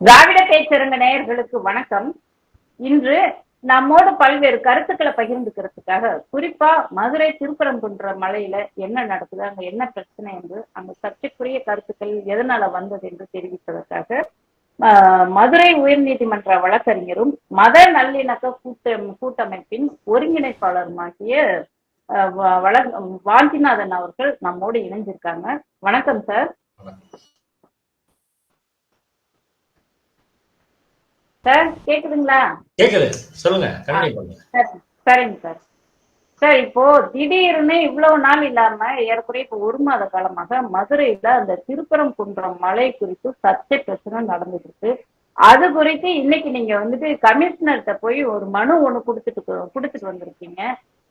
திராவிட பேச்சரங்க நேயர்களுக்கு வணக்கம். இன்று நம்மோடு பல்வேறு கருத்துக்களை பகிர்ந்துக்கிறதுக்காக குறிப்பா மதுரை திருப்பரங்குன்ற மலையில என்ன நடக்குது அங்க என்ன பிரச்சனை என்று அங்க சர்ச்சைக்குரிய கருத்துக்கள் எதனால வந்தது என்று தெரிவிப்பதற்காக ஆஹ், மதுரை உயர்நீதிமன்ற வழக்கறிஞரும் மத நல்லிணக்க கூட்ட கூட்டமைப்பின் ஒருங்கிணைப்பாளருமாகிய ஆஹ், வாஞ்சிநாதன் அவர்கள் நம்மோடு இணைஞ்சிருக்காங்க. வணக்கம் சார். சார் கேக்குதுங்களா? கேக்குது. சொல்லுங்க சரிங்க சார். சார் இப்போ திடீர்னு இவ்வளவு நாள் இல்லாம ஏறக்குறைய இப்போ ஒரு மாத காலமாக மதுரையில அந்த திருப்பரங்குன்றம் மலை குறித்து சர்ச்சை பிரச்சனை நடந்துட்டு இருக்கு. அது குறித்து இன்னைக்கு நீங்க வந்துட்டு கமிஷனர்கிட்ட போய் ஒரு மனு ஒண்ணு கொடுத்துட்டு கொடுத்துட்டு வந்திருக்கீங்க.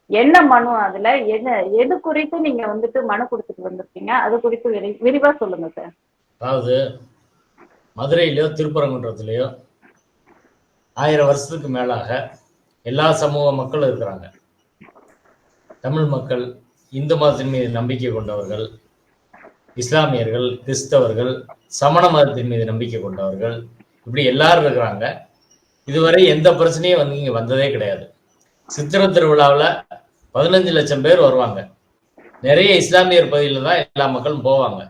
என்ன மனு அதுல? என்ன எது குறித்து நீங்க வந்துட்டு மனு கொடுத்துட்டு வந்திருக்கீங்க? அது குறித்து விரி விரிவா சொல்லுங்க சார். அதாவது மதுரையிலயோ திருப்பரங்குன்றத்திலயோ ஆயிரம் வருஷத்துக்கு மேலாக எல்லா சமூக மக்களும் இருக்கிறாங்க. தமிழ் மக்கள் இந்து மதத்தின் மீது நம்பிக்கை கொண்டவர்கள் இஸ்லாமியர்கள் கிறிஸ்தவர்கள் சமண மதத்தின் மீது நம்பிக்கை கொண்டவர்கள் இப்படி எல்லாரும் இருக்கிறாங்க. இதுவரை எந்த பிரச்சனையும் வந்து இங்கே வந்ததே கிடையாது. சித்திரை திருவிழாவில் பதினஞ்சு லட்சம் பேர் வருவாங்க. நிறைய இஸ்லாமியர் பகுதியில் தான் எல்லா மக்களும் போவாங்க.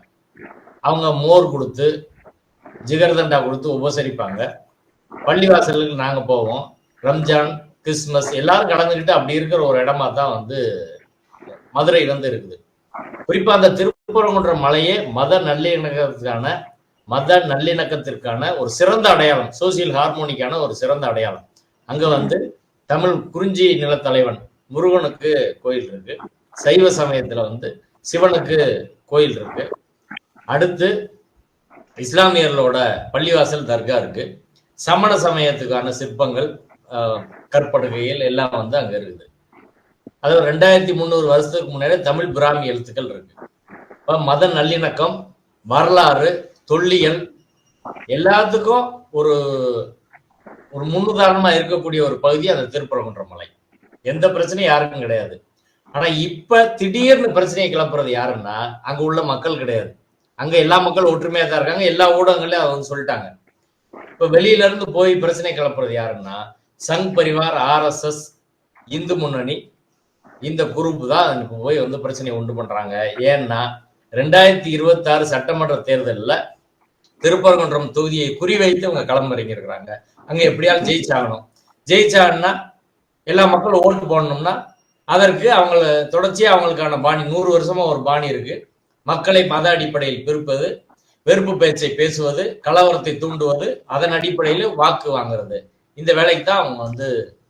அவங்க மோர் கொடுத்து ஜிகர்தண்டா கொடுத்து உபசரிப்பாங்க. பள்ளிவாசலுக்கு நாங்க போவோம். ரம்ஜான் கிறிஸ்மஸ் எல்லாரும் கடந்துக்கிட்டு அப்படி இருக்கிற ஒரு இடமா தான் வந்து மதுரை வந்து இருக்குது குறிப்பா அந்த திருப்பரங்குன்ற மலையே மத நல்லிணக்கத்துக்கான மத நல்லிணக்கத்திற்கான ஒரு சிறந்த அடையாளம் சோசியல் ஹார்மோனிக்கான ஒரு சிறந்த அடையாளம். அங்க வந்து தமிழ் குறிஞ்சி நிலத்தலைவன் முருகனுக்கு கோயில் இருக்கு. சைவ சமயத்துல வந்து சிவனுக்கு கோயில் இருக்கு. அடுத்து இஸ்லாமியர்களோட பள்ளிவாசல் தர்கா இருக்கு. சமண சமயத்துக்கான சிற்பங்கள் ஆஹ், கற்படுகைகள் எல்லாம் வந்து அங்க இருக்குது. அது ரெண்டாயிரத்தி முந்நூறு வருஷத்துக்கு முன்னாடி தமிழ் பிராமி எழுத்துக்கள் இருக்கு. இப்ப மத நல்லிணக்கம் வரலாறு தொல்லியல் எல்லாத்துக்கும் ஒரு ஒரு முன்னுதாரணமா இருக்கக்கூடிய ஒரு பகுதி அந்த திருப்பரங்குன்ற மலை. எந்த பிரச்சனையும் யாருக்கும் கிடையாது. ஆனா இப்ப திடீர்னு பிரச்சனையை கிளப்புறது யாருன்னா அங்க உள்ள மக்கள் கிடையாது. அங்க எல்லா மக்களும் ஒற்றுமையா தான் இருக்காங்க. எல்லா ஊடகங்களையும் அவங்க சொல்லிட்டாங்க. இப்ப வெளியில இருந்து போய் பிரச்சனை கிளப்புறது யாருன்னா சங் பரிவார் ஆர்எஸ்எஸ் இந்து முன்னணி இந்த குரூப் தான் இப்ப போய் வந்து பிரச்சனையை உண்டு பண்றாங்க. ஏன்னா ரெண்டாயிரத்தி இருபத்தி ஆறு சட்டமன்ற தேர்தலில் திருப்பரங்குன்றம் தொகுதியை குறிவைத்து அவங்க களமிறங்கி இருக்கிறாங்க அங்க எப்படியாவது ஜெயிச்சாகணும். ஜெயிச்சாங்கன்னா எல்லா மக்களும் ஓட்டு போடணும்னா அதற்கு அவங்கள தொடர்ச்சியாக அவங்களுக்கான பாணி நூறு வருஷமா ஒரு பாணி இருக்கு. மக்களை மத அடிப்படையில் பிரிப்பது வெறுப்பு பேச்சை பேசுவது கலவரத்தை தூண்டுவது அதன் அடிப்படையில வாக்கு வாங்குறது. இந்த வேலைக்கு தான் அவங்க வந்து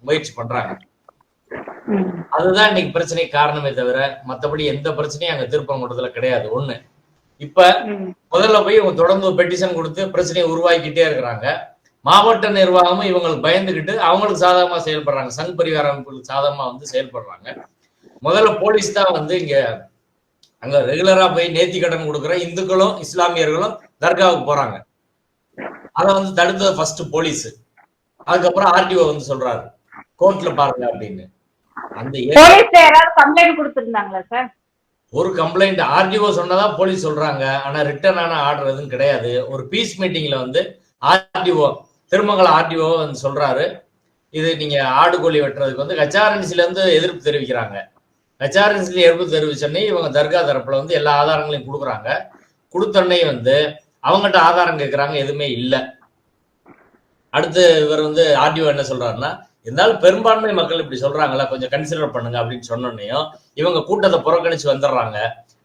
முயற்சி பண்றாங்க. அதுதான் இன்னைக்கு பிரச்சனை காரணமே தவிர மத்தபடி எந்த பிரச்சனையும் அங்க திருப்பரங்குன்றத்துல கிடையாது. ஒண்ணு இப்ப முதல்ல போய் இவங்க தொடர்ந்து பெட்டிஷன் கொடுத்து பிரச்சனையை உருவாக்கிட்டே இருக்கிறாங்க. மாவட்ட நிர்வாகமும் இவங்களுக்கு பயந்துகிட்டு அவங்களுக்கு சாதகமா செயல்படுறாங்க. சங் பரிவார அமைப்புகளுக்கு சாதகமா வந்து செயல்படுறாங்க. முதல்ல போலீஸ் தான் வந்து இங்க அங்க ரெகுலரா போய் நேர்த்தி கடன் கொடுக்குற இந்துக்களும் இஸ்லாமியர்களும் தர்காவுக்கு போறாங்க. அதை வந்து தடுத்தது ஃபர்ஸ்ட் போலீஸ் அதுக்கப்புறம் ஆர்டிஓ வந்து சொல்றாரு. கோர்ட்ல பாருங்க அப்படின்னு. அந்த ஒரு கம்ப்ளைண்ட் ஆர்டிஓ சொன்னதா போலீஸ் சொல்றாங்க. ஆனா ரிட்டர்ன் ஆன ஆர்டர் எதுவும் கிடையாது. ஒரு பீஸ் மீட்டிங்ல வந்து ஆர்டிஓ திருமங்கலம் ஆர்டிஓ வந்து சொல்றாரு. இது நீங்க ஆடு கோழி வெட்டுறதுக்கு வந்து கச்சாரன்சில இருந்து எதிர்ப்பு தெரிவிக்கிறாங்க. கச்சாரன்சில எதிர்ப்பு தெரிவிச்சோடனே இவங்க தர்கா தரப்புல வந்து எல்லா ஆதாரங்களையும் கொடுக்குறாங்க. கொடுத்தோடனே வந்து அவங்ககிட்ட ஆதாரம் கேட்குறாங்க எதுவுமே இல்லை. அடுத்து இவர் வந்து ஆர்டிஓ என்ன சொல்றாருன்னா இருந்தாலும் பெரும்பான்மை மக்கள் இப்படி சொல்றாங்களா கொஞ்சம் கன்சிடர் பண்ணுங்க அப்படின்னு சொன்னோன்னையும் இவங்க கூட்டத்தை புறக்கணிச்சு வந்துடுறாங்க.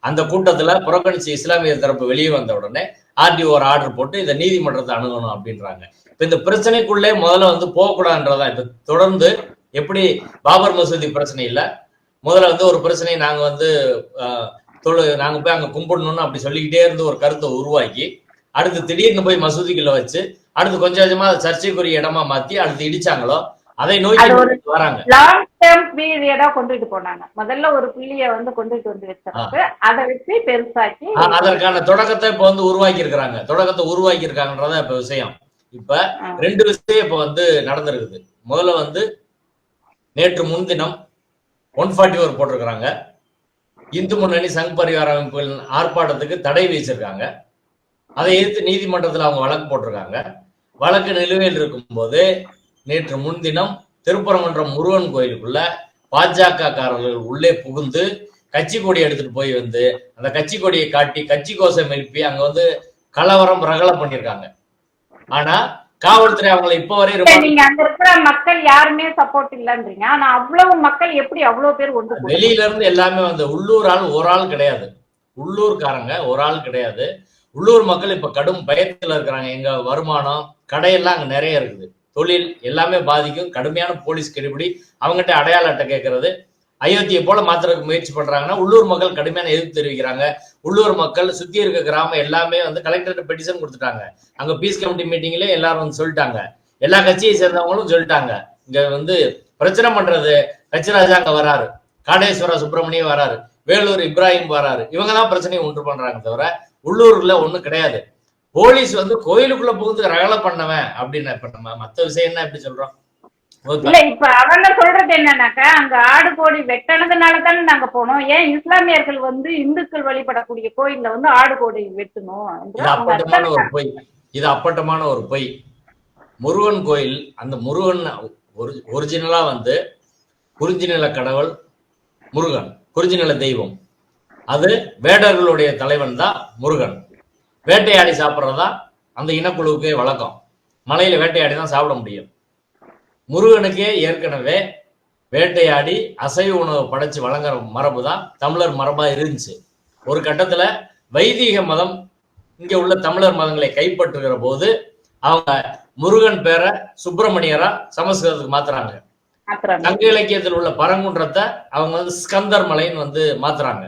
அந்த கூட்டத்துல புறக்கணிச்சு இஸ்லாமிய தரப்பு வெளியே வந்த உடனே ஆர்டிஓ ஒரு ஆர்டர் போட்டு இதை நீதிமன்றத்தை அணுகணும் அப்படின்றாங்க. இப்ப இந்த பிரச்சனைக்குள்ளே முதல்ல வந்து போகக்கூடாதுன்றதா இப்ப தொடர்ந்து எப்படி பாபர் மசூதி பிரச்சனை இல்லை முதல்ல வந்து ஒரு பிரச்சனையை நாங்க வந்து தொழு நாங்க போய் அங்க கும்பிடணும்னு அப்படி சொல்லிக்கிட்டே இருந்து ஒரு கருத்தை உருவாக்கி அடுத்து திடீர்னு போய் மசூதிக்குள்ள வச்சு அடுத்து கொஞ்சம் கொஞ்சமா அதை சர்ச்சைக்குரிய இடமா மாத்தி அடுத்து இடிச்சாங்களோ அதை நோக்கி வராங்க. லாங் டேர்ம் பீரியடா கொண்டுட்டு போனாங்க. முதல்ல ஒரு புள்ளிய வந்து கொண்டுட்டு வந்து வச்சிருக்கு அதை வச்சு பெருசாக்கி அ- அதற்கான தொடக்கத்தை இப்ப வந்து உருவாக்கி இருக்கிறாங்க தொடக்கத்தை உருவாக்கி இருக்காங்கன்றத இப்ப விஷயம். இப்ப. ரெண்டு விஷயம் இப்ப வந்து நடந்திருக்குது. முதல்ல வந்து நேற்று முன்தினம் ஒன் ஃபார்ட்டி ஃபோர் போட்டிருக்கிறாங்க. இந்து முன்னணி சங் பரிவார அமைப்புகளின் ஆர்ப்பாட்டத்துக்கு தடை விதிச்சிருக்காங்க. அதை எதிர்த்து நீதிமன்றத்தில் அவங்க வழக்கு போட்டிருக்காங்க. வழக்கு நிலுவையில் இருக்கும்போது நேற்று முன்தினம் திருப்பரங்குன்றம் முருகன் கோயிலுக்குள்ள பாஜக காரர்கள் உள்ளே புகுந்து கட்சி கொடி எடுத்துட்டு போய் வந்து அந்த கட்சி கொடியை காட்டி கட்சி கோஷம் எழுப்பி அங்க வந்து கலவரம் ரகலை பண்ணிருக்காங்க ஆனா காவல்துறை அவங்களை இப்ப வரை நீங்க அங்க இருக்கிற மக்கள் யாருமே சப்போர்ட் இல்லன்றீங்க. ஆனா அவ்வளவு மக்கள் எப்படி அவ்வளவு பேர் ஒன்று? வெளியில இருந்து எல்லாமே வந்து உள்ளூர் ஆள் ஒரு ஆள் கிடையாது. உள்ளூர்காரங்க ஒரு ஆள் கிடையாது. உள்ளூர் மக்கள் இப்ப கடும் பயத்துல இருக்கிறாங்க. எங்க வருமானம் கடையெல்லாம் அங்க நிறைய இருக்குது. தொழில் எல்லாமே பாதிக்கும். கடுமையான போலீஸ் கெடுபிடி. அவங்ககிட்ட அடையாள அட்டை கேட்கறது அயோத்தியை போல மாத்துறதுக்கு முயற்சி பண்றாங்கன்னா உள்ளூர் மக்கள் கடுமையான எதிர்ப்பு தெரிவிக்கிறாங்க. உள்ளூர் மக்கள் சுத்தி இருக்க கிராமம் எல்லாமே வந்து கலெக்டர்கிட்ட பெட்டிஷன் கொடுத்துட்டாங்க. அங்க பீஸ் கமிட்டி மீட்டிங்ல எல்லாரும் வந்து சொல்லிட்டாங்க. எல்லா கட்சியை சேர்ந்தவங்களும் சொல்லிட்டாங்க. இங்க வந்து பிரச்சனை பண்றது கச்சிராஜா அங்க வராரு. காடேஸ்வர சுப்பிரமணியம் வராரு. வேலூர் இப்ராஹிம் வராரு. இவங்க தான் பிரச்சனையை உண்டு பண்றாங்க தவிர உள்ளூர்ல ஒண்ணும் கிடையாது. போலீஸ் வந்து கோயிலுக்குள்ள புகுந்து ரகலை பண்ணவன் அப்படின்னு இப்ப நம்ம மத்த விஷயம் என்ன எப்படி சொல்றோம்? இல்ல இப்ப அவங்க சொல்றது என்னன்னாக்கா அங்க ஆடு கோழி வெட்டினதுனால தானே நாங்க போனோம். ஏன் இஸ்லாமியர்கள் வந்து இந்துக்கள் வழிபடக்கூடிய கோயில்ல வந்து ஆடு கோழி வெட்டணும் இது அப்பட்டமான ஒரு பொய். இது அப்பட்டமான ஒரு பொய். முருகன் கோயில் அந்த முருகன் ஒரு ஒரிஜினலா வந்து குறிஞ்சி நில கடவுள் முருகன். குறிஞ்சி நில தெய்வம். அது வேடர்களுடைய தலைவன் தான் முருகன். வேட்டையாடி சாப்பிட்றதா அந்த இனக்குழுவுக்கே வழக்கம். மலையில வேட்டையாடி தான் சாப்பிட முடியும். முருகனுக்கே ஏற்கனவே வேட்டையாடி அசைவ உணவு படைச்சு வழங்குற மரபு தான் தமிழர் மரபா இருந்துச்சு. ஒரு கட்டத்துல வைதீக மதம் இங்க உள்ள தமிழர் மதங்களை கைப்பற்றுகிற போது அவங்க முருகன் பேரை சுப்பிரமணியரா சமஸ்கிருதத்துக்கு மாத்துறாங்க. சங்க இலக்கியத்தில் உள்ள பரங்குன்றத்தை அவங்க வந்து ஸ்கந்தர் மலைன்னு வந்து மாத்துறாங்க.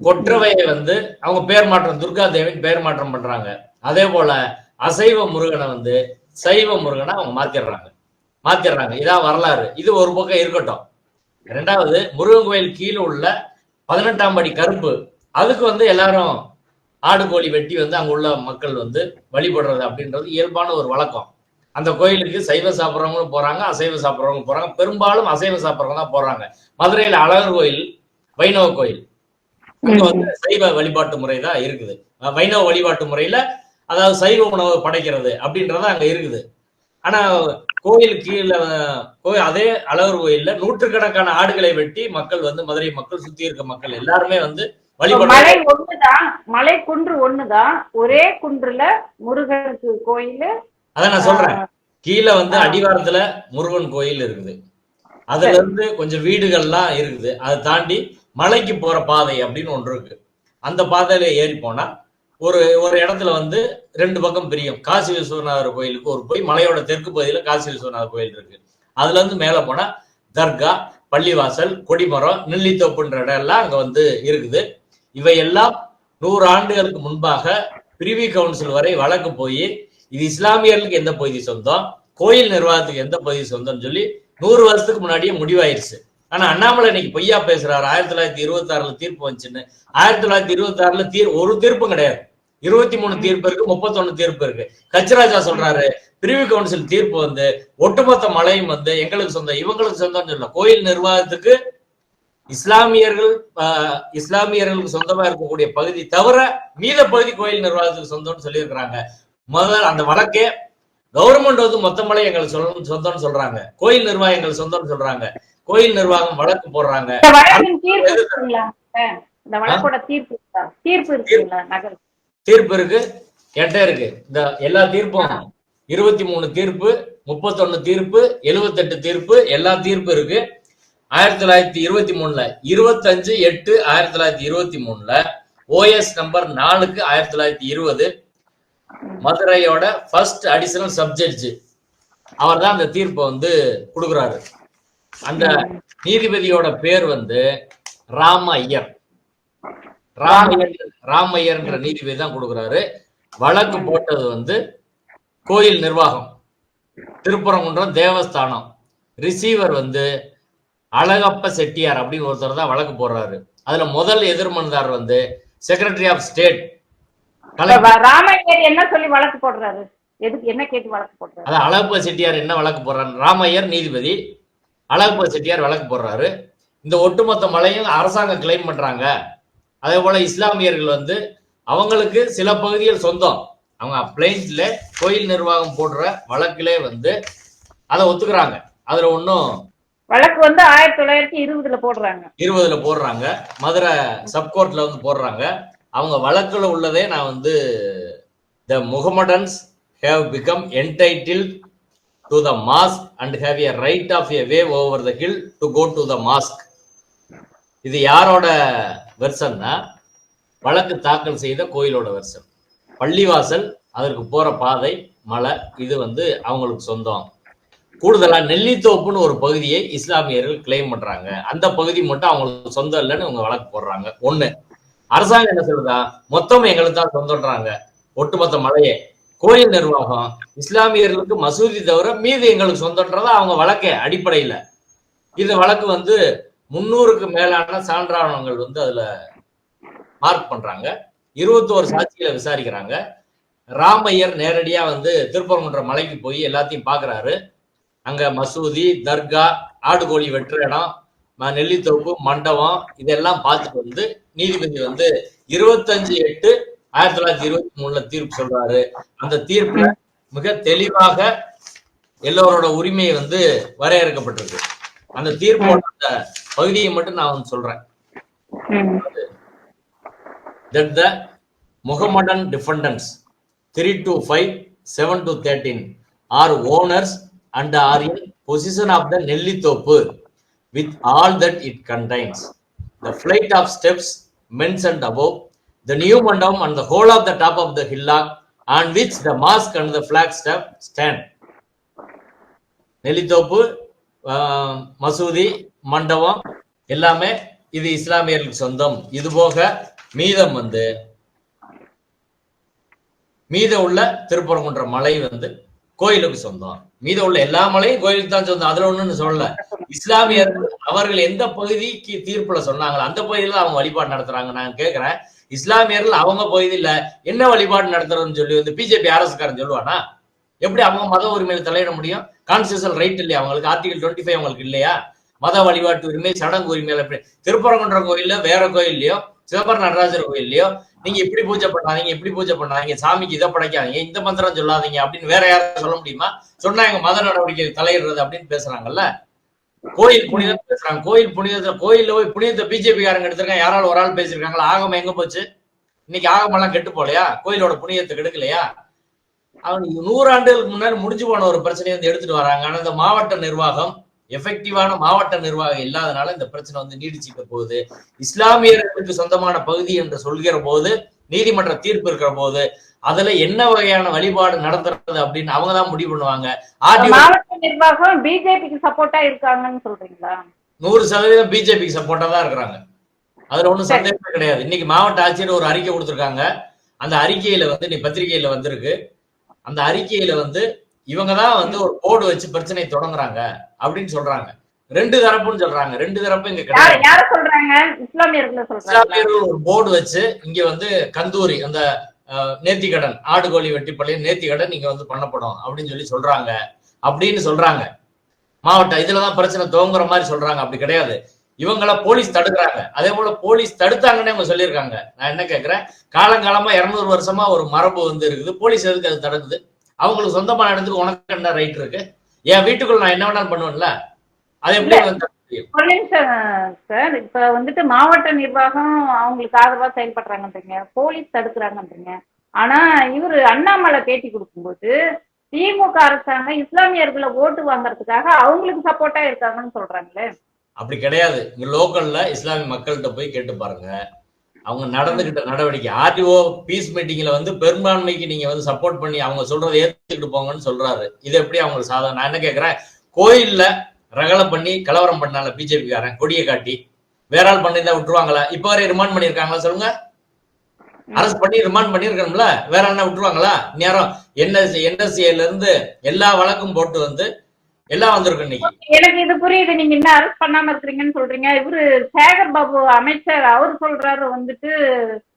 கொற்றவையை வந்து அவங்க பேர் மாற்றம் துர்கா தேவின்னு பேர் மாற்றம் பண்றாங்க. அதே போல அசைவ முருகனை வந்து சைவ முருகனை அவங்க மாத்திடுறாங்க. மாத்திடுறாங்க. இதான் வரலாறு. இது ஒரு பக்கம் இருக்கட்டும். ரெண்டாவது முருகன் கோயில் கீழே உள்ள பதினெட்டாம் படி கருப்பு அதுக்கு வந்து எல்லாரும் ஆடு கோழி வெட்டி வந்து அங்க உள்ள மக்கள் வந்து வழிபடுறது அப்படின்றது இயல்பான ஒரு வழக்கம். அந்த கோயிலுக்கு சைவ சாப்பிட்றவங்களும் போறாங்க அசைவ சாப்பிட்றவங்களும் போறாங்க. பெரும்பாலும் அசைவ சாப்பிட்றவங்க தான் போறாங்க. மதுரையில அழகர் கோயில் வைணவ கோயில். அங்க வந்து சைவ வழிபாட்டு முறை தான் இருக்குது. வைணவ வழிபாட்டு முறையில அதாவது சைவ உணவு படைக்கிறது அப்படின்றது அங்க இருக்குது. ஆனா கோயில் கீழே கோயில் அதே அழகர் கோயில்ல நூற்றுக்கணக்கான ஆடுகளை வெட்டி மக்கள் வந்து மதுரை மக்கள் சுத்தி இருக்க மக்கள் எல்லாருமே வந்து மலை ஒண்ணுதான் மலை குன்று ஒண்ணுதான் ஒரே குன்றுல முருகனுக்கு கோயில் அதான் நான் சொல்றேன். கீழே வந்து அடிவாரத்துல முருகன் கோயில் இருக்குது. அதுல இருந்து கொஞ்சம் வீடுகள்லாம் இருக்குது. அதை தாண்டி மலைக்கு போற பாதை அப்படின்னு ஒன்று இருக்கு. அந்த பாதையில ஏறி போனா ஒரு ஒரு இடத்துல வந்து ரெண்டு பக்கம் பிரியும். காசி விஸ்வநாதர் கோயிலுக்கு ஒரு போய் மலையோட தெற்கு பகுதியில் காசி விஸ்வநாதர் கோயில் இருக்கு. அதுல இருந்து மேல போனா தர்கா பள்ளிவாசல் கொடிமரம் நெல்லித்தோப்புன்ற இடம் எல்லாம் அங்க வந்து இருக்குது. இவையெல்லாம் நூறு ஆண்டுகளுக்கு முன்பாக பிரிவி கவுன்சில் வரை வழக்கு போய் இது இஸ்லாமியர்களுக்கு எந்த பகுதி சொந்தம்? கோயில் நிர்வாகத்துக்கு எந்த பகுதி சொந்தம்னு சொல்லி நூறு வருஷத்துக்கு முன்னாடியே முடிவாயிருச்சு. ஆனா அண்ணாமலை இன்னைக்கு பொய்யா பேசுறாரு. ஆயிரத்தி தொள்ளாயிரத்தி இருபத்தி ஆறுல தீர்ப்பு வந்துச்சுன்னு. ஆயிரத்தி தொள்ளாயிரத்தி இருபத்தி ஆறுல தீர் ஒரு தீர்ப்பும் கிடையாது. இருபத்தி மூணு தீர்ப்பு இருக்கு முப்பத்தொன்னு தீர்ப்பு இருக்கு. கச்சராஜா சொல்றாரு பிரிவு கவுன்சில் தீர்ப்பு வந்து ஒட்டுமொத்த மலையும் வந்து எங்களுக்கு சொந்தம் இவங்களுக்கு சொந்தம்னு சொல்ல கோயில் நிர்வாகத்துக்கு இஸ்லாமியர்கள் இஸ்லாமியர்களுக்கு சொந்தமா இருக்கக்கூடிய பகுதி தவிர மீத பகுதி கோயில் நிர்வாகத்துக்கு சொந்தம்னு சொல்லியிருக்கிறாங்க. முதல்ல அந்த வழக்கே கவர்மெண்ட் வந்து மொத்த மலை எங்களுக்கு சொந்தம் சொந்தம்னு சொல்றாங்க. கோயில் நிர்வாகம் எங்களுக்கு சொந்தம்னு சொல்றாங்க. கோயில் நிர்வாகம் வழக்கு போடுறாங்க. தீர்ப்பு தீர்ப்பு இருக்கு. என்கிட்ட இருக்கு. இந்த எல்லா தீர்ப்பும் இருபத்தி மூணு தீர்ப்பு முப்பத்தொன்னு தீர்ப்பு எழுபத்தெட்டு தீர்ப்பு எல்லா தீர்ப்பு இருக்கு. ஆயிரத்தி தொள்ளாயிரத்தி இருபத்தி மூணுல இருபத்தஞ்சு எட்டு ஆயிரத்தி தொள்ளாயிரத்தி இருபத்தி மூணுல ஓஎஸ் நம்பர் நாலுக்கு ஆயிரத்தி தொள்ளாயிரத்தி இருபது. மதுரையோட ஃபர்ஸ்ட் அடிஷனல் சப்ஜெக்ட் அவர் தான் அந்த தீர்ப்பை வந்து கொடுக்குறாரு. அந்த நீதிபதியோட பேர் வந்து ராம ஐயர். ராமையர் ராமையர்ன்ற நீதிபதி தான் கொடுக்குறாரு. வழக்கு போட்டது வந்து கோயில் நிர்வாகம் திருப்பரங்குன்றம் தேவஸ்தானம். ரிசீவர் வந்து அழகப்ப செட்டியார் அப்படின்னு ஒருத்தர் தான் வழக்கு போடுறாரு. அதுல முதல் எதிர்மனுதார் வந்து செக்ரட்டரி ஆஃப் ஸ்டேட் ராமையர் என்ன சொல்லி வழக்கு போடுறாரு? எதுக்கு என்ன கேட்டு வழக்கு போடுறாரு? அதான் அழகப்ப செட்டியார் என்ன வழக்கு போடுறாரு? ராமையர் நீதிபதி அழகப்ப செட்டியார் வழக்கு போடுறாரு. இந்த ஒட்டுமொத்த மலையும் அரசாங்கம் கிளைம் பண்றாங்க. அதே போல இஸ்லாமியர்கள் வந்து அவங்களுக்கு சில பகுதிகள் சொந்தம். அவங்க அப்ளைன்ஸ்ல கோயில் நிர்வாகம் போடுற வழக்கிலே வந்து அதை ஒத்துக்கிறாங்க. அதுல ஒன்றும் வழக்கு வந்து ஆயிரத்தி தொள்ளாயிரத்தி இருபதுல போடுறாங்க. இருபதுல போடுறாங்க. மதுரை சப்கோர்ட்ல வந்து போடுறாங்க. அவங்க வழக்குல உள்ளதே நான் வந்து the Mohammedans have become entitled to the mosque and have a right of a way over the hill to go to the mosque இது யாரோட வெர்சன்னா வழக்கு தாக்கல் செய்த கோயிலோட வெர்சன் பள்ளிவாசல் அதற்கு போற பாதை மலை இது வந்து அவங்களுக்கு சொந்தம். கூடுதலா நெல்லித்தோப்புன்னு ஒரு பகுதியை இஸ்லாமியர்கள் கிளைம் பண்றாங்க. அந்த பகுதி மட்டும் அவங்களுக்கு சொந்தம் இல்லைன்னு இவங்க வழக்கு போடுறாங்க. ஒண்ணு அரசாங்கம் என்ன சொல்லுதா? மொத்தம் எங்களுக்கு தான் சொந்தம்ன்றாங்க. ஒட்டுமொத்த மலையே. கோயில் நிர்வாகம் இஸ்லாமியர்களுக்கு மசூதி தவிர மீது எங்களுக்கு சொந்தன்றதா அவங்க வழக்கே அடிப்படையில. இந்த வழக்கு வந்து முன்னூறுக்கு மேலான சான்றாவணங்கள் வந்து அதுல மார்க் பண்றாங்க. இருபத்தோரு சாட்சிகளை விசாரிக்கிறாங்க. ராமையர் நேரடியா வந்து திருப்பரங்குன்ற மலைக்கு போய் எல்லாத்தையும் பாக்குறாரு. அங்க மசூதி தர்கா ஆடு கோழி வெட்டுற இடம் நெல்லித்தோப்பு மண்டபம் இதெல்லாம் பார்த்துட்டு வந்து நீதிபதி வந்து இருபத்தஞ்சு எட்டு ஆயிரத்தி தொள்ளாயிரத்தி இருபத்தி மூணுல தீர்ப்பு சொல்றாரு. அந்த தீர்ப்புல மிக தெளிவாக எல்லோரோட உரிமை வந்து வரையறுக்கப்பட்டிருக்கு. அந்த தீர்ப்போட பகுதியை மட்டும் நான் வந்து சொல்றேன் ம். that the Muhammadan defendants 3 to 5, 7 to 13 are owners and are in possession of the Nellithopu with all that it contains. The flight of steps mentioned above, the new mandam and the whole of the top of the hillock on which the mosque and the flagstaff stand. Nellithope மசூதி மண்டபம் எல்லாமே இது இஸ்லாமியர்களுக்கு சொந்தம். இது போக மீதம் வந்து மீத உள்ள திருப்பரங்குன்ற மலை வந்து கோயிலுக்கு சொந்தம். மீத உள்ள எல்லா மலையும் கோயிலுக்கு தான் சொந்தம். அதுல ஒண்ணுன்னு சொல்லல. இஸ்லாமியர்கள் அவர்கள் எந்த பகுதிக்கு தீர்ப்புல சொன்னாங்களோ அந்த பகுதியில அவங்க வழிபாடு நடத்துறாங்க. நான் கேக்குறேன். இஸ்லாமியர்கள் அவங்க பகுதியில என்ன வழிபாடு நடத்துறதுன்னு சொல்லி வந்து பிஜேபி அரசுக்காரன் சொல்லுவானா? எப்படி அவங்க மத உரிமையில தலையிட முடியும்? கான்ஸ்டியூஷன் ரைட் இல்லையா அவங்களுக்கு? ஆர்டிகல் டுவெண்ட்டி ஃபைவ் அவங்களுக்கு இல்லையா? மத வழிபாட்டு உரிமை சடங்கு உரிமையில திருப்பரங்குன்ற கோயில்ல வேற கோயில்லையோ சிதம்பரம் நடராஜர் கோயில்லையோ நீங்க இப்படி பூஜை பண்ணாதீங்க இப்படி பூஜை பண்ணாதீங்க சாமிக்கு இதை படைக்காதீங்க இந்த மந்திரம் சொல்லாதீங்க அப்படின்னு வேற யாரும் சொல்ல முடியுமா? சொன்னா எங்க மத நடவடிக்கை தலையிடுறது அப்படின்னு பேசுறாங்கல்ல. கோயில் புனிதம் பேசுறாங்க. கோயில் புனிதத்தை கோயில்ல போய் புனிதத்தை பிஜேபி காரங்க எடுத்திருக்காங்க. யாராலும் ஒரு ஆள் பேசியிருக்காங்களா ஆகமம் எங்க போச்சு? இன்னைக்கு ஆகமெல்லாம் கெட்டு போலையா கோயிலோட புனிதத்தை கெடுக்கலையா? அவங்க நூறாண்டுகளுக்கு முன்னாடி முடிஞ்சு போன ஒரு பிரச்சனையை வந்து எடுத்துட்டு வராங்க. ஆனா இந்த மாவட்ட நிர்வாகம் எஃபெக்டிவான மாவட்ட நிர்வாகம் இல்லாதனால இந்த பிரச்சனை வந்து நீடிச்சுக்க போகுது. இஸ்லாமியர்களுக்கு சொந்தமான பகுதி என்று சொல்கிற போது நீதிமன்ற தீர்ப்பு இருக்கிற போது அதுல என்ன வகையான வழிபாடு நடத்துறது அப்படின்னு அவங்க தான் முடிவு பண்ணுவாங்க. மாவட்ட நிர்வாகம் பிஜேபிக்கு சப்போர்ட்டா இருக்காங்கன்னு சொல்றீங்களா? நூறு சதவீதம் பிஜேபிக்கு சப்போர்ட்டா தான் இருக்கிறாங்க. அதுல ஒண்ணும் சந்தேகமே கிடையாது. இன்னைக்கு மாவட்ட ஆட்சியர் ஒரு அறிக்கை கொடுத்திருக்காங்க. அந்த அறிக்கையில வந்து நீ பத்திரிகையில வந்திருக்கு. அந்த அறிக்கையில வந்து இவங்க தான் வந்து ஒரு போர்டு வச்சு பிரச்சனை தொடங்குறாங்க அப்படின்னு சொல்றாங்க. ரெண்டு தரப்புன்னு சொல்றாங்க. ரெண்டு தரப்பு இங்க இஸ்லாமியர்களை ஒரு போர்டு வச்சு இங்க வந்து கந்தூரி அந்த அஹ், நேர்த்திக்கடன் ஆடு கோழி வெட்டி பள்ளிய நேர்த்திக்கடன் இங்க வந்து பண்ணப்படும் அப்படின்னு சொல்லி சொல்றாங்க. அப்படின்னு சொல்றாங்க. மாவட்டம் இதுலதான் பிரச்சனை துவங்குற மாதிரி சொல்றாங்க. அப்படி கிடையாது. இவங்கள போலீஸ் தடுக்கிறாங்க. அதே போல போலீஸ் தடுத்தாங்கன்னு அவங்க சொல்லியிருக்காங்க. நான் என்ன கேட்கிறேன் காலங்காலமா இருநூறு வருஷமா ஒரு மரபு வந்து இருக்குது. போலீஸ் எதுக்கு அது தடுக்குது? அவங்களுக்கு சொந்தமான இடத்துக்கு உனக்கு என்ன ரைட் இருக்கு? என் வீட்டுக்குள்ள நான் என்ன வேணாலும் பண்ணுவேன்ல? அது எப்படி சார் இப்ப வந்துட்டு மாவட்ட நிர்வாகம் அவங்களுக்கு ஆதரவா செயல்படுறாங்கன்றீங்க. போலீஸ் தடுக்கிறாங்கன்றீங்க. ஆனா இவரு அண்ணாமலை பேட்டி கொடுக்கும்போது திமுக அரசாங்கம் இஸ்லாமியர்களை ஓட்டு வாங்குறதுக்காக அவங்களுக்கு சப்போர்ட்டா இருக்காங்கன்னு சொல்றாங்களே. அப்படி கிடையாது. இங்க லோக்கல்ல இஸ்லாமிய மக்கள்கிட்ட போய் கேட்டு பாருங்க. அவங்க நடந்துகிட்ட நடவடிக்கை. ஆர்டிஓ பீஸ் மீட்டிங்ல வந்து பெரும்பான்மைக்கு நீங்க வந்து சப்போர்ட் பண்ணி அவங்க சொல்றதை ஏத்துக்கிட்டு போங்கன்னு சொல்றாரு. இது எப்படி அவங்களுக்கு சாதகம்? நான் என்ன கேக்குறேன்? கோயில்ல ரகலை பண்ணி கலவரம் பண்ணால பிஜேபி காரன் கொடியை காட்டி. வேற ஆள் பண்ணிருந்தா விட்டுருவாங்களா? இப்ப வரை ரிமாண்ட் பண்ணிருக்காங்களா சொல்லுங்க. அரசு பண்ணி ரிமாண்ட் பண்ணிருக்கணும்ல வேற என்ன விட்டுருவாங்களா? நேரம் என்எஸ்சி என்எஸ்சில இருந்து எல்லா வழக்கும் போட்டு வந்து எல்லாம் வந்திருக்கு இன்னைக்கு. எனக்கு இது புரியுது. நீங்க இன்னும் அரெஸ்ட் பண்ணாம இருக்கிறீங்கன்னு சொல்றீங்க. இவரு சேகர் பாபு அமைச்சர் அவர் சொல்றாரு வந்துட்டு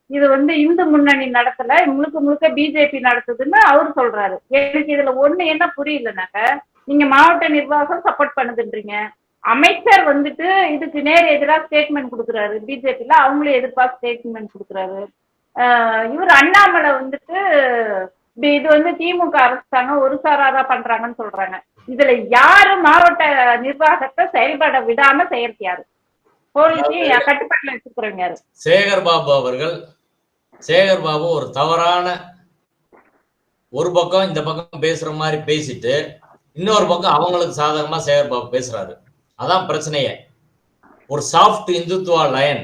இது வந்து இந்து முன்னணி நடத்தல முழுக்க முழுக்க பிஜேபி நடத்துதுன்னு அவர் சொல்றாரு. எனக்கு இதுல ஒண்ணு என்ன புரியலனாக்க நீங்க மாவட்ட நிர்வாகம் சப்போர்ட் பண்ணுதுன்றீங்க. அமைச்சர் வந்துட்டு இதுக்கு நேர் எதிராக ஸ்டேட்மெண்ட் கொடுக்குறாரு. பிஜேபில அவங்களே எதிர்ப்பா ஸ்டேட்மெண்ட் கொடுக்குறாரு. ஆஹ் இவர் அண்ணாமலை வந்துட்டு இது வந்து திமுக அரசாங்கம் ஒரு சாராரா பண்றாங்கன்னு சொல்றாங்க. இதுல யாரு மாவட்ட நிர்வாகத்தை செயல்பட விடாம செய்யறது யாரு? போலீஸையும் கட்டுப்பாட்டுல வச்சுக்கிறவங்க யாரு? சேகர் பாபு அவர்கள் சேகர் பாபு ஒரு தவறான ஒரு பக்கம் இந்த பக்கம் பேசுற மாதிரி பேசிட்டு இன்னொரு பக்கம் அவங்களுக்கு சாதகமா சேகர் பாபு பேசுறாரு. அதான் பிரச்சனையே. ஒரு சாஃப்ட் இந்துத்துவா லயன்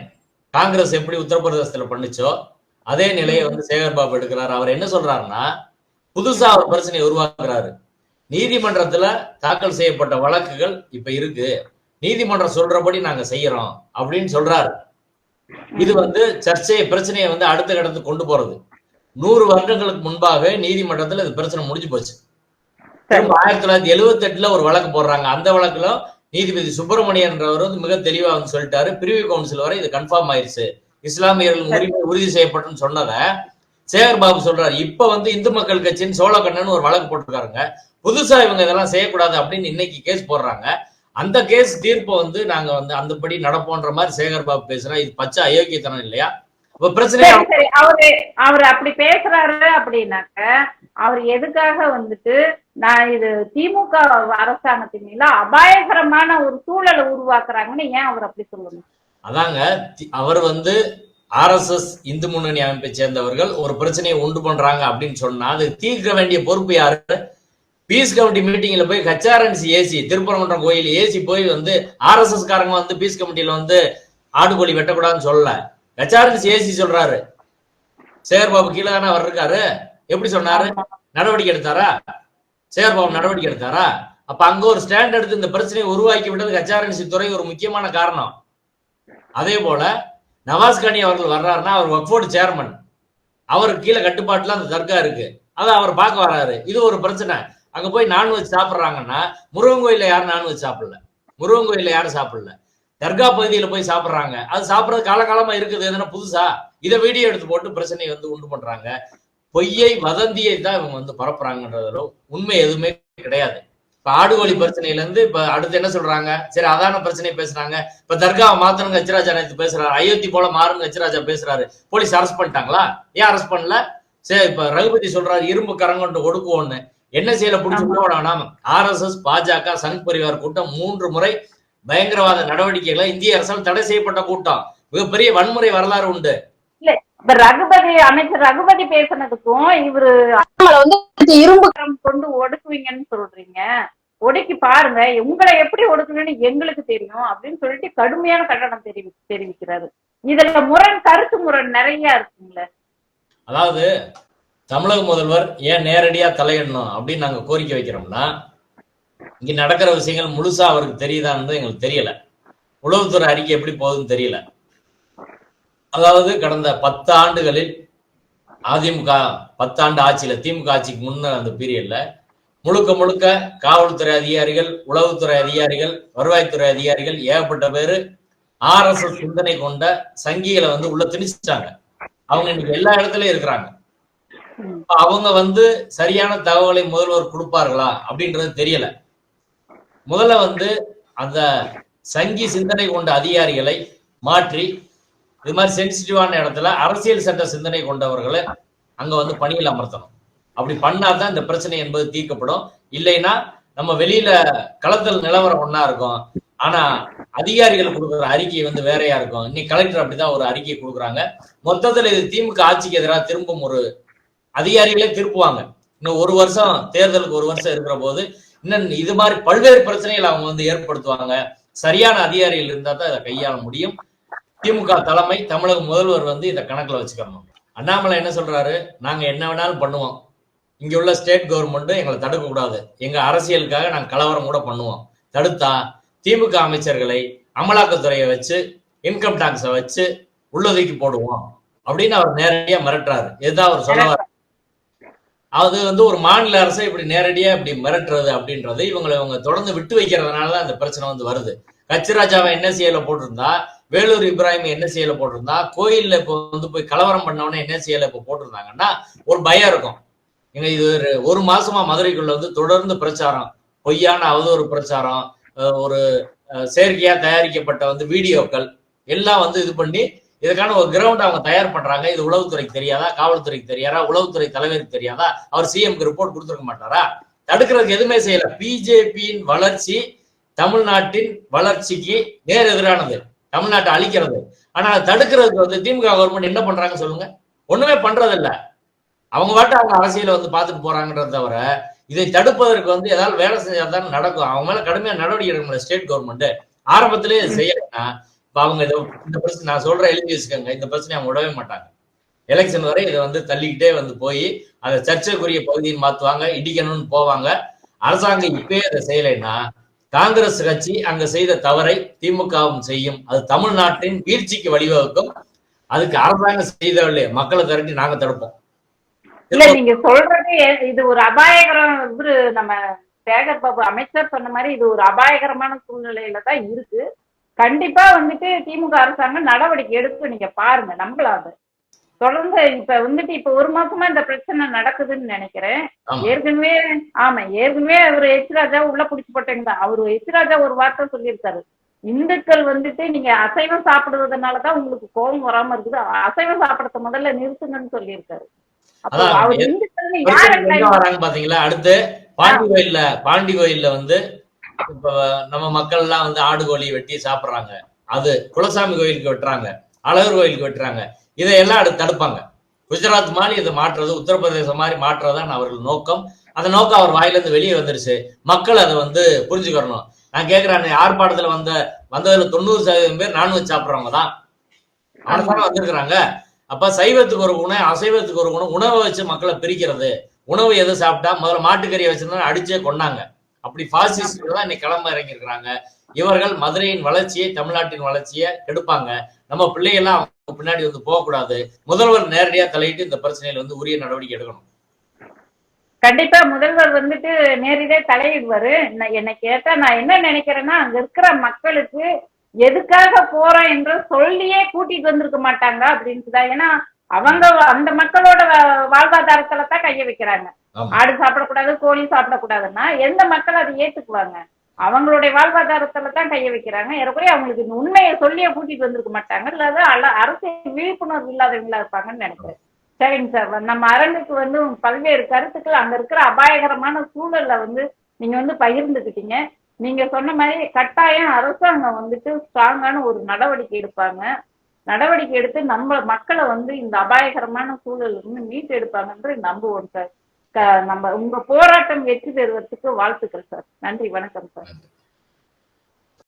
காங்கிரஸ் எப்படி உத்தரப்பிரதேசத்துல பண்ணுச்சோ அதே நிலையை வந்து சேகர் பாபு எடுக்கிறாரு. அவர் என்ன சொல்றாருன்னா புதுசா ஒரு பிரச்சனையை உருவாக்குறாரு. நீதிமன்றத்துல தாக்கல் செய்யப்பட்ட வழக்குகள் இப்ப இருக்கு. நீதிமன்றம் சொல்றபடி நாங்க செய்யறோம் அப்படின்னு சொல்றாரு. இது வந்து சர்ச்சையை பிரச்சனையை வந்து அடுத்த கடத்துக்கு கொண்டு போறது. நூறு வருடங்களுக்கு முன்பாக நீதிமன்றத்துல இது பிரச்சனை முடிஞ்சு போச்சு. ஆயிரத்தி தொள்ளாயிரத்தி எழுவத்தி எட்டுல ஒரு வழக்கு போடுறாங்க. அந்த வழக்குல நீதிபதி சுப்பிரமணியன்றவர் வந்து மிக தெளிவா வந்து சொல்லிட்டாரு. பிரிவு கவுன்சில் வரை இது கன்ஃபார்ம் ஆயிருச்சு. இஸ்லாமியர்கள் உரிமை உறுதி செய்யப்பட்டுன்னு சொன்னதை சேகர் பாபு சொல்றாரு. இப்ப வந்து இந்து மக்கள் கட்சின்னு சோழக்கண்ணன் ஒரு வழக்கு போட்டிருக்காருங்க. புதுசா இவங்க இதெல்லாம் செய்யக்கூடாது அப்படின்னு இன்னைக்கு கேஸ் போடுறாங்க. அந்த கேஸ் தீர்ப்பை வந்து நாங்க வந்து அந்தபடி நடப்போன்ற மாதிரி சேகர் பாபு பேசுறா. இது பச்சை அயோக்கியத்தனம் இல்லையா? அவரு அவர் அப்படி பேசுறாரு அப்படின்னாக்க அவர் எதுக்காக வந்துட்டு நான் இது திமுக அரசாங்கத்தின் மேல அபாயகரமான ஒரு சூழலை உருவாக்குறாங்கன்னு ஏன் அவர் அப்படி சொல்லணும்? அதாங்க அவர் வந்து ஆர்எஸ்எஸ் இந்து முன்னணி அமைப்பை சேர்ந்தவர்கள் ஒரு பிரச்சனையை உண்டு பண்றாங்க அப்படின்னு சொன்னா அது தீர்க்க வேண்டிய பொறுப்பு யாரு? பீஸ் கமிட்டி மீட்டிங்ல போய் ஹச்ஆர்என்சி ஏசி திருப்பரங்குன்றம் கோயில் ஏசி போய் வந்து ஆர்எஸ்எஸ் காரங்க வந்து பீஸ் கமிட்டியில வந்து ஆடுகோழி வெட்டக்கூடாதுன்னு சொல்லல ஹச்ஆர்என்சி ஏசி சொல்றாரு. சேகர்பாபு கீழே தானே அவர் இருக்காரு. எப்படி சொன்னாரு? நடவடிக்கை எடுத்தாரா? சேகர்பாபு நடவடிக்கை எடுத்தாரா? அப்ப அங்க ஒரு ஸ்டாண்ட் எடுத்து இந்த பிரச்சனையை உருவாக்கி விட்டதுக்கு ஹச்ஆர்என்சி துறை ஒரு முக்கியமான காரணம். அதே போல நவாஸ் கனி அவர்கள் வர்றாருன்னா அவர் வக்ஃபோர்டு சேர்மன் அவருக்கு கீழே கட்டுப்பாட்டுல அந்த தர்கா இருக்கு. அதை அவர் பார்க்க வராரு. இது ஒரு பிரச்சனை. அங்க போய் நான்வெஜ் சாப்பிட்றாங்கன்னா முருகன் கோயில யாரும் நான்வெஜ் சாப்பிடல. முருகன் கோயில யாரும் சாப்பிடல. தர்கா பகுதியில போய் சாப்பிடுறாங்க. அது சாப்பிட்றது காலகாலமா இருக்குது. எதுனா புதுசா? இதை வீடியோ எடுத்து போட்டு பிரச்சனையை வந்து உண்டு பண்றாங்க. பொய்யை வதந்தியை தான் இவங்க வந்து பரப்புறாங்கன்றதுல உண்மை எதுவுமே கிடையாது. இப்ப ஆடுகோழி பிரச்சனையில இருந்து இப்ப அடுத்து என்ன சொல்றாங்க? சரி அதான பிரச்சனை பேசுறாங்க. இப்ப தர்காவை மாத்தணுங்க ஹெச்ராஜா நேற்று பேசுறாரு. அயோத்தி போல மாறுங்க ஹெச்ராஜா பேசுறாரு. போலீஸ் அரெஸ்ட் பண்ணிட்டாங்களா? ஏன் அரெஸ்ட் பண்ணல? சரி இப்ப ரகுபதி சொல்றாரு இரும்பு கரங்கொண்டு ஒடுக்குவோன்னு என்ன செய்யல பிடிச்சி உள்ள ஆர் எஸ் எஸ் பாஜக சங் பரிவார் கூட்டம் மூன்று முறை பயங்கரவாத நடவடிக்கைகளை இந்திய அரசால் தடை செய்யப்பட்ட கூட்டம். மிகப்பெரிய வன்முறை வரலாறு உண்டு. இப்ப ரகுபதி அமைச்சர் ரகுபதி பேசுனதுக்கும் இவரு வந்து இரும்பு கரம் கொண்டு ஒடுக்குவீங்கன்னு சொல்றீங்க. ஒடுக்கி பாருங்க உங்களை எப்படி ஒடுக்கணும்னு எங்களுக்கு தெரியும் அப்படின்னு சொல்லிட்டு கடுமையான கண்டனம் தெரிவி தெரிவிக்கிறாரு. இதுல முரண் கருத்து முரண் நிறைய இருக்குங்களே அதாவது தமிழக முதல்வர் ஏன் நேரடியா தலையிடணும் அப்படின்னு நாங்க கோரிக்கை வைக்கிறோம்னா இங்க நடக்கிற விஷயங்கள் முழுசா அவருக்கு தெரியுதான்னு எங்களுக்கு தெரியல. உளவுத்துறை அறிக்கை எப்படி போகுதுன்னு தெரியல. அதாவது கடந்த பத்து ஆண்டுகளில் அதிமுக பத்தாண்டு ஆட்சியில திமுக ஆட்சிக்கு முன்ன அந்த பீரியட்ல முழுக்க முழுக்க காவல்துறை அதிகாரிகள் உளவுத்துறை அதிகாரிகள் வருவாய்த்துறை அதிகாரிகள் ஏகப்பட்ட பேரு ஆர்எஸ்எஸ் சிந்தனை கொண்ட சங்கிகளை வந்து உள்ள திணிச்சிட்டாங்க. அவங்க இன்னைக்கு எல்லா இடத்துலயும் இருக்கிறாங்க. அவங்க வந்து சரியான தகவலை முதல்வர் கொடுப்பார்களா அப்படின்றது தெரியல. முதல்ல வந்து அந்த சங்கி சிந்தனை கொண்ட அதிகாரிகளை மாற்றி இது மாதிரி சென்சிட்டிவான இடத்துல அரசியல் சட்ட சிந்தனை கொண்டவர்களை அங்க வந்து பணியில் அமர்த்தணும். அப்படி பண்ணாதான் இந்த பிரச்சனை என்பது தீர்க்கப்படும். இல்லைன்னா நம்ம வெளியில களத்தில் நிலவரம் ஒண்ணா இருக்கும். ஆனா அதிகாரிகள் கொடுக்குற அறிக்கை வந்து வேறையா இருக்கும். இன்னைக்கு கலெக்டர் அப்படிதான் ஒரு அறிக்கை கொடுக்குறாங்க. மொத்தத்துல இது திமுக ஆட்சிக்கு எதிராக திரும்பும் ஒரு அதிகாரிகளே திருப்புவாங்க. இன்னும் ஒரு வருஷம் தேர்தலுக்கு ஒரு வருஷம் இருக்கிற போது இன்னும் இது மாதிரி பல்வேறு பிரச்சனைகள் அவங்க வந்து ஏற்படுத்துவாங்க. சரியான அதிகாரிகள் இருந்தா தான் இதை கையாள முடியும். திமுக தலைமை தமிழக முதல்வர் வந்து இதை கணக்குல வச்சுக்கணும். அண்ணாமலை என்ன சொல்றாரு? நாங்க என்ன வேணாலும் பண்ணுவோம். இங்க உள்ள ஸ்டேட் கவர்மெண்ட் எங்களை தடுக்க கூடாது எங்க அரசியலுக்காக நாங்க கலவரம் கூட பண்ணுவோம். தடுத்தா திமுக அமைச்சர்களை அமலாக்கத்துறையை வச்சு இன்கம் டாக்ஸை வச்சு உள்ளொதுக்கி போடுவோம். அப்படின்னு அவர் நேரடியா மிரட்டுறாரு. இதுதான் அவர் சொல்ல அது வந்து ஒரு மாநில அரசை இப்படி நேரடியா இப்படி மிரட்டுறது அப்படின்றது இவங்களை இவங்க தொடர்ந்து விட்டு வைக்கிறதுனால தான் அந்த பிரச்சனை வந்து வருது. கச்சிராஜாவை என்எஸ்சியில போட்டிருந்தா வேலூர் இப்ராஹிம் என்எஸ்சியில போட்டிருந்தா கோயில்ல இப்போ வந்து போய் கலவரம் பண்ணவனே என்எஸ்சியில இப்போ போட்டிருந்தாங்கன்னா ஒரு பயம் இருக்கும். எங்க இது ஒரு- ஒரு மாசமா மதுரைக்குள்ள வந்து தொடர்ந்து பிரச்சாரம் பொய்யான அவதூறு பிரச்சாரம் ஒரு செயற்கையா தயாரிக்கப்பட்ட வந்து வீடியோக்கள் எல்லாம் வந்து இது பண்ணி இதுக்கான ஒரு கிரவுண்ட் அவங்க தயார் பண்றாங்க. இது உளவுத்துறைக்கு தெரியாதா? காவல்துறைக்கு தெரியாதா? உளவுத்துறை தலைவருக்கு தெரியாதா? அவர் சிஎம்க்கு ரிப்போர்ட் கொடுத்துருக்க மாட்டாரா? தடுக்கிறதுக்கு எதுவுமே செய்யல. பிஜேபியின் வளர்ச்சி தமிழ்நாட்டின் வளர்ச்சிக்கு நேர் எதிரானது. தமிழ்நாட்டை அழிக்கிறது. ஆனா அதை தடுக்கிறதுக்கு வந்து திமுக கவர்மெண்ட் என்ன பண்றாங்க சொல்லுங்க. ஒண்ணுமே பண்றது இல்ல அவங்க பாட்டு அவங்க அரசியல வந்து பார்த்துட்டு போறாங்கன்றத தவிர இதை தடுப்பதற்கு வந்து ஏதாவது வேலை செஞ்சாதான் நடக்கும். அவங்க மேல கடுமையா நடவடிக்கை எடுக்கணும் ஸ்டேட் கவர்மெண்ட் ஆரம்பத்திலே செய்யலைன்னா பாவங்க அவங்க இதை இந்த பிரச்சனை நான் சொல்றேன் எழுதி வச்சுக்கோங்க. இந்த பிரச்சனை அவங்க விடவே மாட்டாங்க. எலெக்ஷன் வரை இதை வந்து தள்ளிக்கிட்டே வந்து போய் அதை சர்ச்சைக்குரிய பகுதியை மாத்துவாங்க இடிக்கணும்னு போவாங்க. அரசாங்கம் இப்பயே அதை செய்யலைன்னா காங்கிரஸ் கட்சி அங்க செய்த தவறை திமுகவும் செய்யும். அது தமிழ்நாட்டின் வீழ்ச்சிக்கு வழிவகுக்கும். அதுக்கு அரசாங்கம் செய்தவில்லை. மக்களை திரட்டி நாங்க தடுப்போம். இல்ல நீங்க சொல்றது இது ஒரு அபாயகரம் நம்ம சேகர் பாபு அமைச்சர் சொன்ன மாதிரி இது ஒரு அபாயகரமான சூழ்நிலையில தான் இருக்கு. கண்டிப்பா வந்துட்டு திமுக அரசாங்கம் நடவடிக்கை எடுத்து நீங்க பாருங்க நம்பலாம் அது தொடர்ந்து இப்ப வந்துட்டு இப்ப ஒரு மாசமா இந்த பிரச்சனை நடக்குதுன்னு நினைக்கிறேன். ஏற்கனவே ஆமா ஏற்கனவே அவர் எச் ராஜா உள்ள புடிச்சு போட்டேங்க தான். அவரு எச் ராஜா ஒரு வார்த்தை சொல்லியிருக்காரு. இந்துக்கள் வந்துட்டு நீங்க அசைவம் சாப்பிடுறதுனாலதான் உங்களுக்கு கோபம் வராம இருக்குது. அசைவம் சாப்பிடறத முதல்ல நிறுத்துங்கன்னு சொல்லியிருக்காரு. பாத்தீங்களா? அடுத்து பாண்டி கோயில்ல பாண்டி கோயில்ல வந்து இப்ப நம்ம மக்கள் எல்லாம் வந்து ஆடு கோழி வெட்டி சாப்பிடுறாங்க. அது குலசாமி கோயிலுக்கு வெட்டுறாங்க. அழகர் கோயிலுக்கு வெட்டுறாங்க. இதையெல்லாம் அடுத்து தடுப்பாங்க. குஜராத் மாதிரி இதை மாற்றுறது உத்தரப்பிரதேசம் மாதிரி மாற்றுறதான் அவர்கள் நோக்கம். அந்த நோக்கம் அவர் வாயிலிருந்து வெளியே வந்துருச்சு. மக்கள் அதை வந்து புரிஞ்சுக்கணும். நான் கேட்கிறேன் ஆர்ப்பாட்டத்துல வந்த வந்ததுல தொண்ணூறு சதவீதம் பேர் நான்வெஜ் சாப்பிட்றவங்க தான். அவனதானே வந்திருக்கிறாங்க. அப்ப சைவத்துக்கு ஒரு குணம் அசைவத்துக்கு ஒரு குணம். உணவை வச்சு மக்களை பிரிக்கிறது. உணவு எது சாப்பிட்டா முதல்ல மாட்டுக்கறியை வச்சிருந்தா அடிச்சே கொண்டாங்க அப்படி பாசிஸ்ட்கள் தான் இன்னைக்கு கிளம்ப இறங்கி இருக்கிறாங்க இவர்கள் மதுரையின் வளர்ச்சியை தமிழ்நாட்டின் வளர்ச்சியை கெடுப்பாங்க. நம்ம பிள்ளையெல்லாம் பின்னாடி வந்து போகக்கூடாது. முதல்வர் நேரடியா தலையிட்டு இந்த பிரச்சனையில வந்து உரிய நடவடிக்கை எடுக்கணும். கண்டிப்பா முதல்வர் வந்துட்டு நேரிலே தலையிடுவாரு. என்னை கேட்டா நான் என்ன நினைக்கிறேன்னா அங்க இருக்கிற மக்களுக்கு எதுக்காக போறோம் என்று சொல்லியே கூட்டிட்டு வந்திருக்க மாட்டாங்க அப்படின்ட்டுதான். ஏன்னா அவங்க அந்த மக்களோட வாழ்வாதாரத்துல தான் கைய வைக்கிறாங்க. ஆடு சாப்பிடக்கூடாது கோழி சாப்பிடக்கூடாதுன்னா எந்த மக்கள் அதை ஏத்துக்குவாங்க? அவங்களுடைய வாழ்வாதாரத்துல தான் கைய வைக்கிறாங்க. ஏறக்குறைய அவங்களுக்கு இந்த உண்மையை சொல்லியே கூட்டிட்டு வந்திருக்க மாட்டாங்க. இல்லாத அல்ல அரசியல் விழிப்புணர்வு இல்லாதவங்களா இருப்பாங்கன்னு நினைக்கிறேன். சரிங்க சார். நம்ம அரங்குக்கு வந்து பல்வேறு கருத்துக்கள் அங்க இருக்கிற அபாயகரமான சூழல்ல வந்து நீங்க வந்து பகிர்ந்துக்கிட்டீங்க. நீங்க சொன்ன மாதிரி கட்டாயம் அரசாங்கம் வந்துட்டு ஸ்ட்ராங்கான ஒரு நடவடிக்கை எடுப்பாங்க. நடவடிக்கை எடுத்து நம்ம மக்களை வந்து இந்த அபாயகரமான சூழல் வந்து மீட்டு எடுப்பாங்கன்ற நம்புவோம் சார். நம்ம உங்க போராட்டம் வெற்றி பெறுவதற்கு வாழ்த்துக்கள் சார். நன்றி வணக்கம் சார்.